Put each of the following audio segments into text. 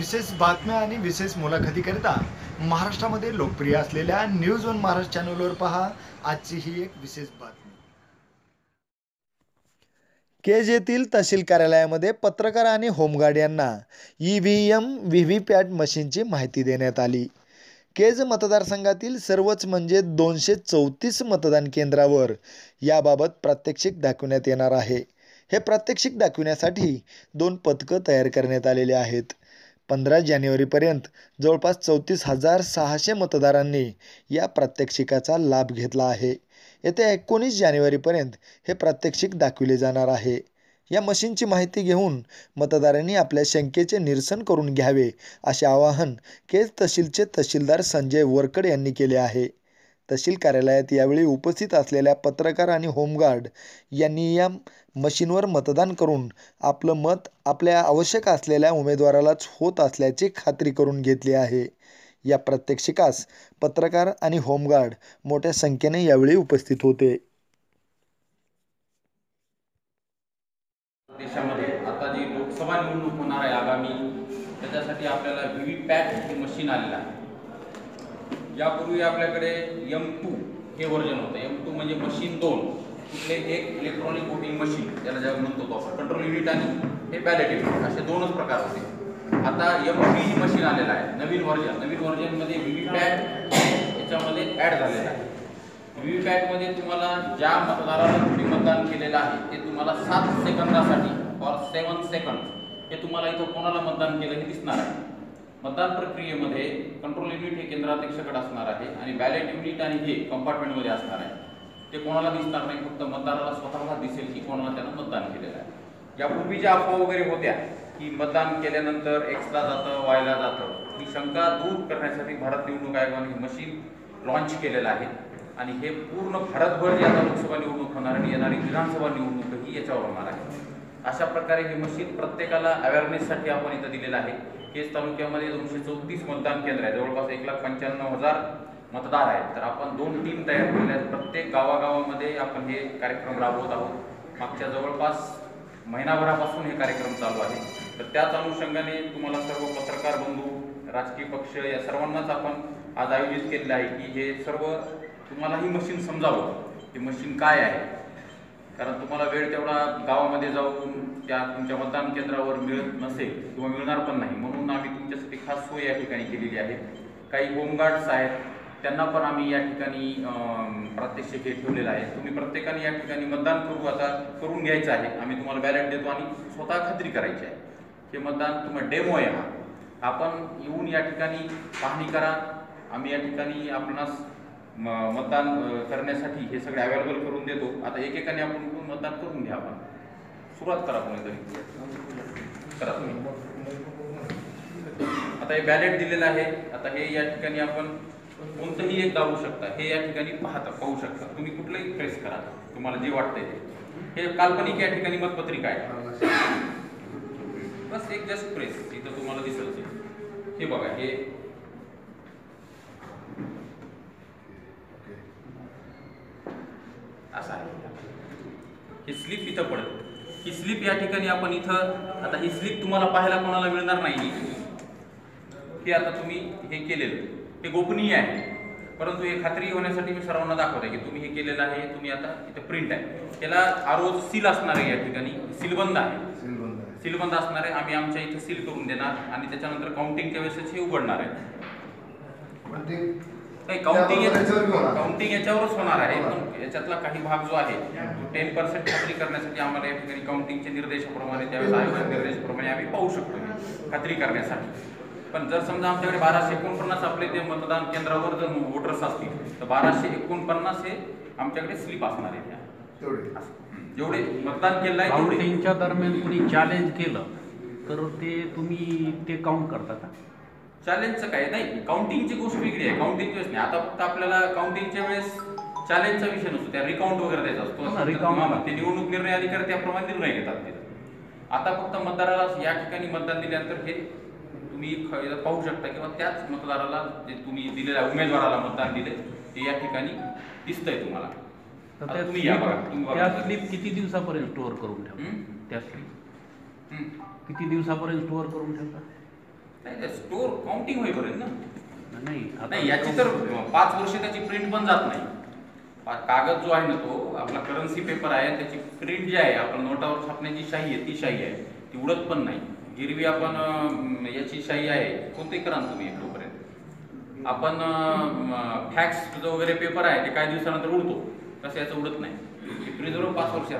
विशेष बातम्या आणि विशेष मुलाखतीकरिता महाराष्ट्रामध्ये लोकप्रिय असलेल्या न्यूज वन महाराष्ट्र चॅनलवर पहा. आजची ही एक विशेष बातमी. केज येथील तहसील कार्यालयामध्ये पत्रकार आणि होमगार्ड यांना E V M V V PAT मशीनची माहिती देण्यात आली. केज मतदारसंघातील सर्वच म्हणजे दोनशे चौतीस मतदान केंद्रावर याबाबत प्रात्यक्षिक दाखवण्यात येणार आहे. हे प्रात्यक्षिक दाखविण्यासाठी दोन पथकं तयार करण्यात आलेले आहेत. पंधरा जानेवारीपर्यंत जवळपास चौतीस हजार सहाशे मतदारांनी या प्रात्यक्षिकाचा लाभ घेतला आहे. येत्या एकोणीस जानेवारीपर्यंत हे प्रात्यक्षिक दाखविले जाणार आहे. या मशीनची माहिती घेऊन मतदारांनी आपल्या शंकेचे निरसन करून घ्यावे असे आवाहन केज तहसीलचे तहसीलदार संजय वरकड यांनी केले आहे. तहसील कार्यालयात यावेळी उपस्थित असलेल्या पत्रकार आणि होमगार्ड यांनी या मशीनवर मतदान करून आपलं मत आपल्या आवश्यक असलेल्या उमेदवारालाच होत असल्याची खात्री करून घेतली आहे. या प्रात्यक्षिकास पत्रकार आणि होमगार्ड मोठ्या संख्येने यावेळी उपस्थित होते. देशामध्ये आता जी लोकसभा निवडणूक होणार आहे आगामी त्याच्यासाठी आपल्याला व्ही व्ही पॅट हे मशीन आलेलं आहे यापूर्वी आपल्याकडे एम टू हे व्हर्जन होतं. एम टू म्हणजे मशीन दोन. कुठले एक इलेक्ट्रॉनिक वोटिंग मशीन त्याला ज्या म्हणतो तो आपण कंट्रोल युनिट आणि हे बॅलेट युनिट असे दोनच प्रकार होते. आता एम पी जी मशीन आलेलं आहे नवीन व्हर्जन नवीन व्हर्जनमध्ये व्ही व्ही पॅट याच्यामध्ये ॲड झालेलं आहे. व्ही व्ही पॅटमध्ये तुम्हाला ज्या मतदाराला तुम्ही मतदान केलेलं आहे ते तुम्हाला सात सेकंदासाठी फॉर सेवन सेकंड हे तुम्हाला इथं कोणाला मतदान केलं हे दिसणार आहे. मतदान प्रक्रियेमध्ये कंट्रोल युनिट हे केंद्राध्यक्षकडे असणार आहे आणि बॅलेट युनिट आणि हे कंपार्टमेंटमध्ये असणार आहे. ते कोणाला दिसणार नाही फक्त मतदाराला स्वतःला दिसेल की कोणाला त्यानं मतदान केलेलं आहे. यापूर्वी ज्या अफवा वगैरे होत्या की मतदान केल्यानंतर एक्सला जातं वायला जातं. ही शंका दूर करण्यासाठी भारत निवडणूक आयोगाने हे मशीन लॉन्च केलेलं आहे. आणि हे पूर्ण भारतभर जी आता लोकसभा निवडणूक होणार आणि येणारी विधानसभा निवडणूक ही याच्यावर होणार आहे. अशा प्रकारे हे मशीन प्रत्येकाला अवेअरनेससाठी आपण इथं दिलेलं आहे. केस तालुक्यामध्ये दोनशे चौतीस मतदान केंद्र आहे जवळपास एक लाख पंच्याण्णव हजार मतदार आहेत. तर आपण दोन टीम तयार केल्या आहेत. प्रत्येक गावागावामध्ये आपण हे कार्यक्रम राबवत आहोत. मागच्या जवळपास महिनाभरापासून हे कार्यक्रम चालू आहे. तर त्याच अनुषंगाने तुम्हाला सर्व पत्रकार बंधू राजकीय पक्ष या सर्वांनाच आपण आज आयोजित केलेलं आहे की हे सर्व तुम्हाला ही मशीन समजावं. ही मशीन काय आहे? कारण तुम्हाला वेळ तेवढा गावामध्ये जाऊन त्या तुमच्या मतदान केंद्रावर मिळत नसेल किंवा मिळणार पण नाही. म्हणून आम्ही तुमच्यासाठी खास सोय या ठिकाणी केलेली आहे. काही होमगार्ड्स आहेत त्यांना पण आम्ही या ठिकाणी अं, प्रात्यक्षिक हे ठेवलेलं आहे. तुम्ही प्रत्येकाने या ठिकाणी मतदान करू आता करून घ्यायचं आहे. आम्ही तुम्हाला बॅलेट देतो आणि स्वतः खात्री करायची आहे. हे मतदान तुम्हाला डेमो आहे हा. आपण येऊन या ठिकाणी पाहणी करा. आम्ही या ठिकाणी आपणास म- मतदान करण्यासाठी हे सगळे अवेलेबल करून देतो. आता एकेकाने आपण मतदान करून घ्या आपण. सुरुवात करा कोणीतरी. करा तुम्ही. आता हे बॅलेट दिलेलं आहे. आता हे या ठिकाणी आपण कोणतंही एक दाबू शकता हे या ठिकाणी पाहता पाहू शकता. तुम्ही कुठलंही प्रेस करा. तुम्हाला जे वाटतंय ते. हे काल्पनिक या ठिकाणी मतपत्रिका आहे. बस एक जस्ट प्रेस इथं तुम्हाला दिसत ते. हे बघा हे. असं आहे. ही स्लिप इथं पडत ही स्लिप या ठिकाणी आपण इथं आता ही स्लिप तुम्हाला पाहायला कोणाला मिळणार नाही हे आता तुम्ही हे केलेलं. हे गोपनीय आहे. परंतु हे खात्री होण्यासाठी मी सर्वांना दाखवत आहे की तुम्ही हे केलेलं आहे तुम्ही आता इथं प्रिंट आहे. त्याला आरोज सील असणार आहे या ठिकाणी. सीलबंद आहे. सीलबंद असणार आहे. आम्ही आमच्या इथं सील करून देणार आणि त्याच्यानंतर काउंटिंगच्या वेळेस हे उघडणार आहे. नाही काउंटिंग काउंटिंग याच्यावरच होणार आहे. पण याच्यातला काही भाग जो आहे टेन पर्सेंट खात्री करण्यासाठी आम्हाला या ठिकाणी काउंटिंगचे निर्देशाप्रमाणे त्यावेळेस आयोगाच्या निर्देशाप्रमाणे आम्ही पाहू शकतो खात्री करण्यासाठी. पण जर समजा आमच्याकडे बाराशे एकोणपन्नास आपले ते मतदान केंद्रावर जर वोटर्स असतील तर बाराशे एकोणपन्नास हे आमच्याकडे स्लिप असणार आहे. जेवढे मतदान केलं आहे तेवढे दरम्यान कुणी चॅलेंज केलं तर ते तुम्ही ते काउंट करता का? चॅलेंजचं काय? नाही काउंटिंगची गोष्ट वेगळी आहे. काउंटिंगची वेळेस नाही. आता फक्त आपल्याला काउंटिंगच्या वेळेस चॅलेंजचा विषय नसतो. त्या रिकाउंट वगैरे द्यायचा असतो. हो recount. हा, ते निवडणूक निर्णय अधिकारी त्याप्रमाणे निर्णय घेतात ते. आता फक्त मतदाराला या ठिकाणी मतदान दिल्यानंतर हे तुम्ही पाहू शकता किंवा त्याच मतदाराला जे तुम्ही दिलेल्या उमेदवाराला मतदान दिले ते या ठिकाणी दिसतंय तुम्हाला. तर आता तुम्ही या बघा, तुम्ही बघा. त्या स्लिप किती दिवसापर्यंत स्टोअर करून ठेवता? हं? त्या स्लिप हं. किती दिवसापर्यंत स्टोअर करून ठेवता? नाही स्टोर काउंटिंग होईपर्यंत ना. नाही याची तर पाच वर्ष त्याची प्रिंट पण जात नाही. पा- कागद जो आहे ना तो आपला करन्सी पेपर आहे त्याची प्रिंट जी आहे आपण नोटावर छापण्याची शाही आहे ती शाही आहे. ती उडत पण नाही. गिरवी आपण याची शाही आहे. कोणतेही करा तुम्ही तोपर्यंत? आपण फॅक्स जो वगैरे पेपर आहे ते काही दिवसानंतर उडतो. कसं याचं उडत नाही. ती प्रिझर्व पाच वर्ष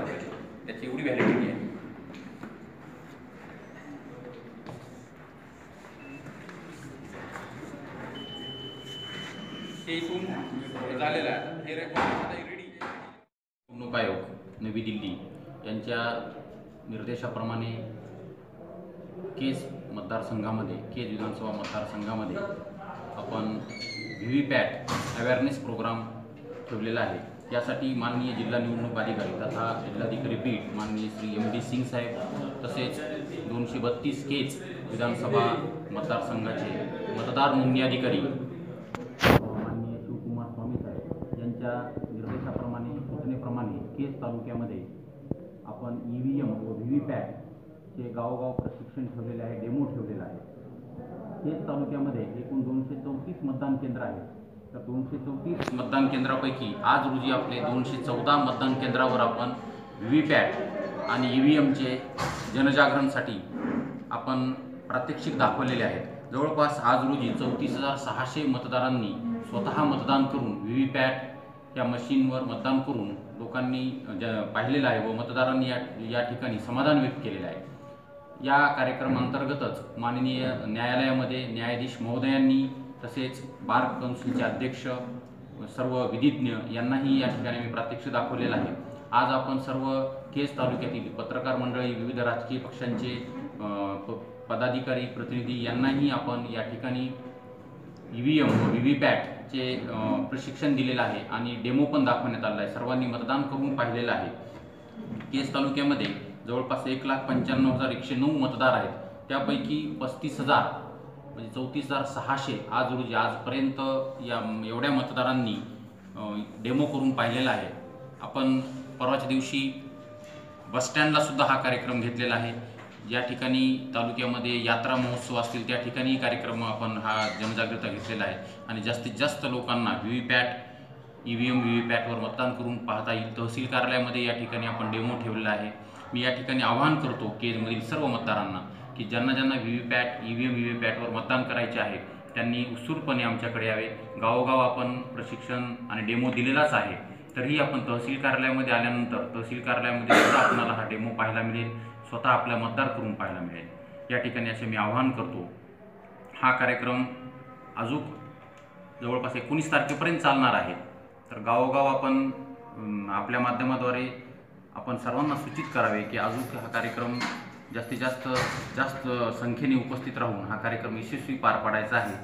त्याची एवढी व्हॅलिडिटी आहे. ते इथून झालेलं आहे. हे रेडी निवडणूक आयोग नवी दिल्ली यांच्या निर्देशाप्रमाणे केस मतदारसंघामध्ये केज विधानसभा मतदारसंघामध्ये आपण V V PAT awareness programme ठेवलेला आहे. यासाठी माननीय जिल्हा निवडणूक अधिकारी तथा जिल्हाधिकारी पीठ माननीय श्री एम डी सिंग साहेब तसेच दोनशे बत्तीस केज विधानसभा मतदारसंघाचे मतदार नोंदणी अधिकारी माननीय शिवकुमार स्वामी साहेब यांच्या निर्देशाप्रमाणे सूचनेप्रमाणे केस तालुक्यामध्ये आपण ई व्ही एम व व्ही व्ही ते गावोगाव प्रशिक्षण ठेवलेले आहे डेमो ठेवलेला आहे तेच तालुक्यामध्ये एकूण दोनशे चौतीस मतदान केंद्र आहेत. तर दोनशे चौतीस मतदान केंद्रापैकी आज रोजी आपले दोनशे चौदा मतदान केंद्रावर आपण व्ही व्ही पॅट आणि ई व्ही एमचे जनजागरणसाठी आपण प्रात्यक्षिक दाखवलेले आहेत. जवळपास आज रोजी चौतीस हजार सहाशे मतदारांनी स्वतः मतदान करून व्ही व्ही पॅट या मशीनवर मतदान करून लोकांनी ज पाहिलेलं आहे व मतदारांनी या या ठिकाणी समाधान व्यक्त केलेलं आहे. या कार्यक्रमांतर्गतच माननीय न्यायालयामध्ये न्यायाधीश महोदयांनी तसेच बार कौन्सिलचे अध्यक्ष सर्व विधिज्ञ यांनाही या ठिकाणी मी प्रात्यक्ष दाखवलेलं आहे. आज आपण सर्व केस तालुक्यातील पत्रकार मंडळी विविध राजकीय पक्षांचे प- पदाधिकारी प्रतिनिधी यांनाही आपण या ठिकाणी ई व्ही एम व व्ही व्ही पॅटचे प्रशिक्षण दिलेलं आहे आणि डेमो पण दाखवण्यात आलेला आहे. सर्वांनी मतदान करून पाहिलेलं आहे. केस तालुक्यामध्ये जवळपास एक लाख पंच्याण्णव हजार एकशे नऊ मतदार आहेत. त्यापैकी पस्तीस हजार म्हणजे चौतीस हजार सहाशे आज रोजी आजपर्यंत या एवढ्या मतदारांनी डेमो करून पाहिलेला आहे. आपण परवाच्या दिवशी बसस्टँडला सुद्धा हा कार्यक्रम घेतलेला आहे. या ठिकाणी तालुक्यामध्ये यात्रा महोत्सव असतील त्या ठिकाणी कार्यक्रम आपण हा जनजागृता घेतलेला आहे. आणि जास्तीत जास्त लोकांना V V PAT E V M V V पॅटवर मतदान करून पाहता येईल. तहसील कार्यालयामध्ये या ठिकाणी आपण डेमो ठेवलेला आहे. मी या ठिकाणी आवाहन करतो केजमधील सर्व मतदारांना की ज्यांना ज्यांना V V PAT E V M V V पॅटवर मतदान करायचे आहे त्यांनी उत्सुकपणे आमच्याकडे यावे. गावोगाव आपण प्रशिक्षण आणि डेमो दिलेलाच आहे. तरीही आपण तहसील कार्यालयामध्ये आल्यानंतर तहसील कार्यालयामध्ये सुद्धा आपणाला हा डेमो पाहायला मिळेल. स्वतः आपल्या मतदार करून पाहायला मिळेल. या ठिकाणी असे मी आवाहन करतो. हा कार्यक्रम अजून जवळपास एकोणीस तारखेपर्यंत चालणार आहे. तर गावोगाव आपण आपल्या माध्यमाद्वारे आपण सर्वांना सूचित करावे की अजून हा कार्यक्रम जास्तीत जास्त जास्त संख्येने उपस्थित राहून हा कार्यक्रम यशस्वी पार पाडायचा आहे.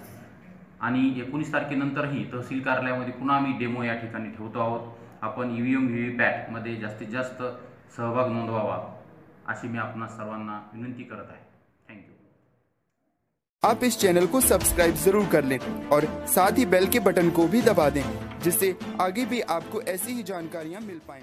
आणि एकोणीस तारखेनंतरही तहसील कार्यालयामध्ये पुन्हा आम्ही डेमो या ठिकाणी ठेवतो आहोत. आपण E V M V V पॅटमध्ये जास्तीत जास्त सहभाग नोंदवावा अशी मी आपणा सर्वांना विनंती करत आहे. आप इस चैनल को सब्सक्राइब जरूर कर लें और साथ ही बेल के बटन को भी दबा दें जिससे आगे भी आपको ऐसी ही जानकारियां मिल पाएं।